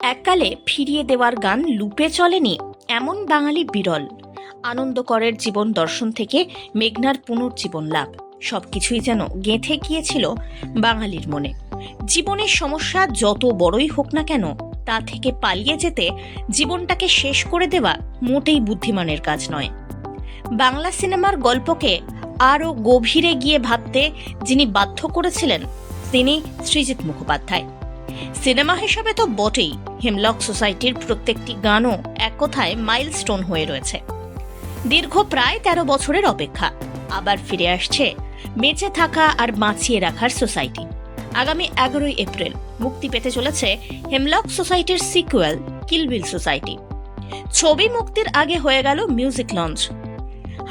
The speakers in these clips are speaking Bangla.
এককালে ফিরিয়ে দেওয়ার গান লুপে চলেনি এমন বাঙালি বিরল। আনন্দকরের জীবন দর্শন থেকে মেঘনার পুনর্জীবন লাভ, সবকিছুই যেন গেঁথে গিয়েছিল বাঙালির মনে। জীবনের সমস্যা যত বড়ই হোক না কেন, তা থেকে পালিয়ে যেতে জীবনটাকে শেষ করে দেওয়া মোটেই বুদ্ধিমানের কাজ নয়। বাংলা সিনেমার গল্পকে আরও গভীরে গিয়ে ভাবতে যিনি বাধ্য করেছিলেন, তিনি সৃজিত মুখোপাধ্যায়। সিনেমা হিসাবে তো বটেই। হেমলক সোসাইটির প্রত্যেকটি গানও এক কথায় মাইলস্টোন হয়ে রয়েছে। দীর্ঘ প্রায় তেরো বছরের অপেক্ষা। আবার ফিরে আসছে বেঁচে থাকা আর বাঁচিয়ে রাখার সোসাইটি। আগামী এগারোই এপ্রিল মুক্তি পেতে চলেছে হেমলক সোসাইটির সিকুয়েল কিলবিল সোসাইটি। ছবি মুক্তির আগে হয়ে গেল মিউজিক লঞ্চ।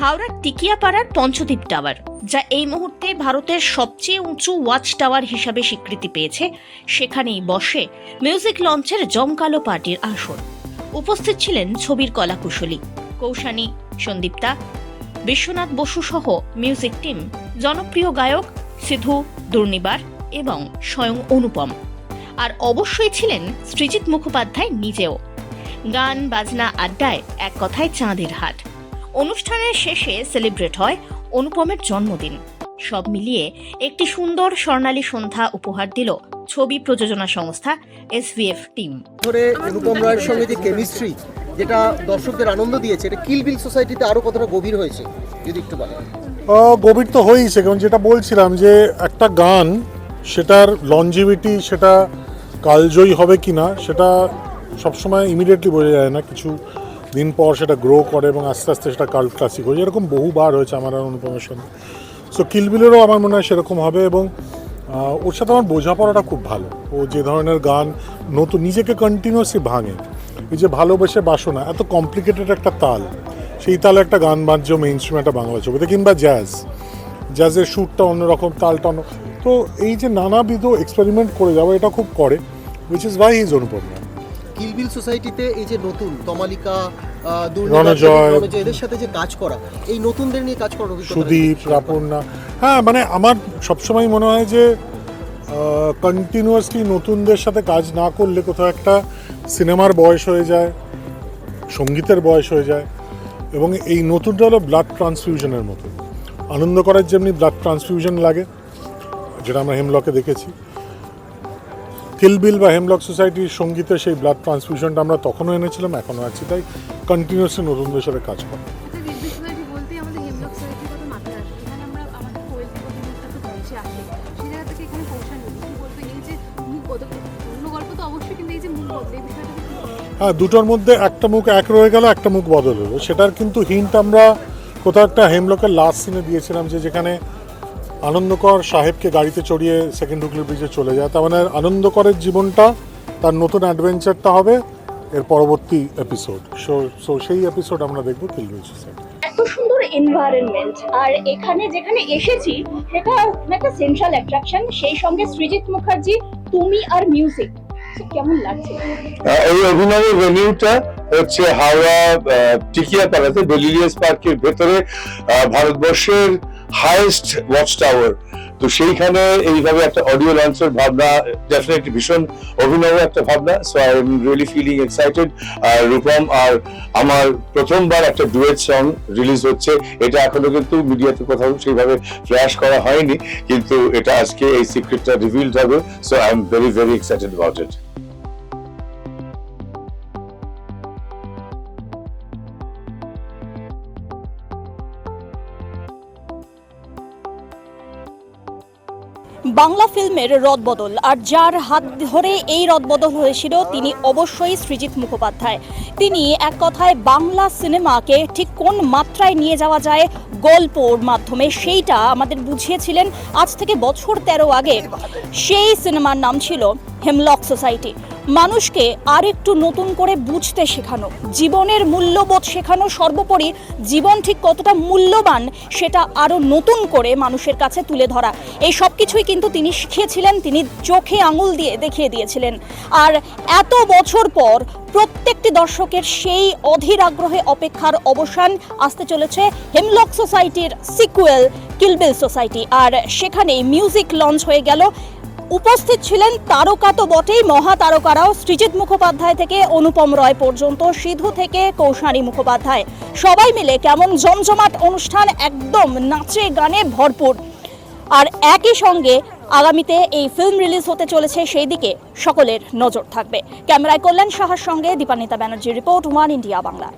হাওড়ার টিকিয়াপাড়ার পঞ্চদ্বীপ টাওয়ার, যা এই মুহূর্তে ভারতের সবচেয়ে উঁচু ওয়াচ টাওয়ার হিসাবে স্বীকৃতি পেয়েছে, সেখানেই বসে মিউজিক লঞ্চের জমকালো পার্টির আসর। উপস্থিত ছিলেন ছবির কলাকুশলী, কৌশানী, সন্দীপ্তা, বিশ্বনাথ বসু সহ মিউজিক টিম, জনপ্রিয় গায়ক সিধু, দুর্নিবার এবং স্বয়ং অনুপম। আর অবশ্যই ছিলেন সৃজিত মুখোপাধ্যায় নিজেও। গান, বাজনা, আড্ডায় এক কথায় চাঁদের হাট। অনুষ্ঠানের শেষে সেলিব্রেট হয় অনুপমের জন্মদিন। সব মিলিয়ে একটি সুন্দর স্বর্ণালী সন্ধ্যা উপহার দিল ছবি প্রযোজনা সংস্থা এসভিএফ টিম। ধরে অনুপম রায়ের সঙ্গে যে কেমিস্ট্রি যেটা দর্শকদের আনন্দ দিয়েছে এটা কিলবিল সোসাইটিতে আরও কতটা গভীর হয়েছে যদি একটু বলেন। গভীর তো হয়েইছে কারণ যেটা বলছিলাম যে একটা গান সেটার লঞ্জিভিটি সেটা কালজয়ী হবে কি না সেটা সবসময় ইমিডিয়েটলি বোঝা যায় না কিছু দিন পর সেটা গ্রো করে এবং আস্তে আস্তে সেটা কাল্ট ক্লাসিক হয়ে এরকম বহুবার হয়েছে আমার আর অনুপমের সঙ্গে সো কিলবিলেরও আমার মনে হয় সেরকম হবে এবং ওর সাথে আমার বোঝাপড়াটা খুব ভালো। ও যে ধরনের গান নতুন, নিজেকে কন্টিনিউয়াসলি ভাঙে। এই যে ভালোবেসে বাসনা, এত কমপ্লিকেটেড একটা তাল। সেই তালে একটা গান বাজছে মেইন একটা বাংলা ছবিতে, কিংবা জ্যাজ জ্যাজের সুরটা অন্যরকম, তালটা অন্য তো এই যে নানাবিধ এক্সপেরিমেন্ট করে যাওয়া এটা খুব করে which is Y is Anupam. Kill Bill সোসাইটিতে এই যে নতুন তমালিকা। রণজয় এদের সাথে যে কাজ করা এই নতুনদের নিয়ে কাজ করার অভিজ্ঞতা সুদীপ রাপর্ণা। হ্যাঁ মানে আমার সবসময় মনে হয় যে কন্টিনিউয়াসলি নতুনদের সাথে কাজ না করলে কোথাও একটা সিনেমার বয়স হয়ে যায় সঙ্গীতের বয়স হয়ে যায় এবং এই নতুনটা হলো ব্লাড ট্রান্সফিউশনের মতো। আনন্দ করার যেমনি ব্লাড ট্রান্সফিউশন লাগে যেটা আমরা হেমলকে দেখেছি। কিলবিল বা হেমলক সোসাইটির সঙ্গীতে সেই ব্লাড ট্রান্সফিউশনটা আমরা তখনও এনেছিলাম এখনও আছি তাই কন্টিনিউয়াসলি নতুন সাথে কাজ করা? হ্যাঁ দুটোর মধ্যে একটা মুখ এক রয়ে গেল একটা মুখ বদল হলো। সেটার কিন্তু হিন্ট আমরা কোথাও একটা হেমলকের লাস্ট সিনে দিয়েছিলাম যে যেখানে আনন্দকর সাহেবকে গাড়িতে চড়িয়ে সেকেন্ড হুগলি ব্রিজে চলে যায়। তার মানে আনন্দকরের জীবনটা তার নতুন অ্যাডভেঞ্চারটা হবে এর পরবর্তী এপিসোড সো সো সেই এপিসোড আমরা দেখব কিলবিল সোসাইটি এত সুন্দর এনভায়রনমেন্ট আর এখানে যেখানে এসেছি সেটা একটা সেন্ট্রাল অ্যাট্রাকশন সেই সঙ্গে সৃজিত মুখার্জি তুমি আর মিউজিক কেমন লাগছে? এই অভিনয়ের ভেনিউটা হচ্ছে হাওড়া টিকিয়াপাড়াতে বেলিলিয়াস পার্কের ভেতরে। আহ, ভারতবর্ষের হাইয়েস্ট ওয়াচ টাওয়ার তো সেইখানে এইভাবে একটা অডিও লঞ্চের ভাবনা ডেফিনেটলি ভীষণ অভিনব একটা ভাবনা। So I am really feeling excited আর রূপম আর আমার প্রথমবার একটা ডুয়েট সং রিলিজ হচ্ছে। এটা এখনও কিন্তু মিডিয়াতে কোথাও সেইভাবে ফ্ল্যাশ করা হয়নি। কিন্তু এটা আজকে এই সিক্রেটটা রিভিলড হবে। So I am very very excited about it Bangla ফিল্মের রদবদল। আর যার হাত ধরে এই রদবদল হয়েছিল তিনি অবশ্যই সৃজিত মুখোপাধ্যায়। তিনি এক কথায় বাংলা সিনেমাকে ঠিক কোন মাত্রায় নিয়ে যাওয়া যায় গল্পর মাধ্যমে সেইটা আমাদের বুঝিয়েছিলেন আজ থেকে বছর তেরো আগে। সেই সিনেমার নাম ছিল হেমলক সোসাইটি। মানুষকে আরেকটু নতুন করে বুঝতে শেখানো, জীবনের মূল্যবোধ শেখানো সর্বোপরি জীবন ঠিক কতটা মূল্যবান সেটা আরও নতুন করে মানুষের কাছে তুলে ধরা। এই সব কিছুই কিন্তু তিনি শিখিয়েছিলেন, তিনি চোখে আঙুল দিয়ে দেখিয়ে দিয়েছিলেন। আর এত বছর পর প্রত্যেকটি দর্শকের সেই অধীর আগ্রহে অপেক্ষার অবসান আসতে চলেছে হেমলক সোসাইটির সিকুয়েল, কিলবিল সোসাইটি। আর সেখানে মিউজিক লঞ্চ হয়ে গেল উপস্থিত ছিলেন তারকা তো বটেই, মহাতারকারাও সৃজিত মুখোপাধ্যায় থেকে, অনুপম রয় পর্যন্ত, সিধু থেকে কৌশানী মুখোপাধ্যায়। সবাই মিলে কেমন জমজমাট অনুষ্ঠান, একদম নাচে গানে ভরপুর। আর একই সঙ্গে আগামীতে এই ফিল্ম রিলিজ হতে চলেছে সেই দিকে সকলের নজর থাকবে। ক্যামেরায় কল্যাণ সাহার সঙ্গে দীপানিতা ব্যানার্জির রিপোর্ট ওয়ান ইন্ডিয়া বাংলা।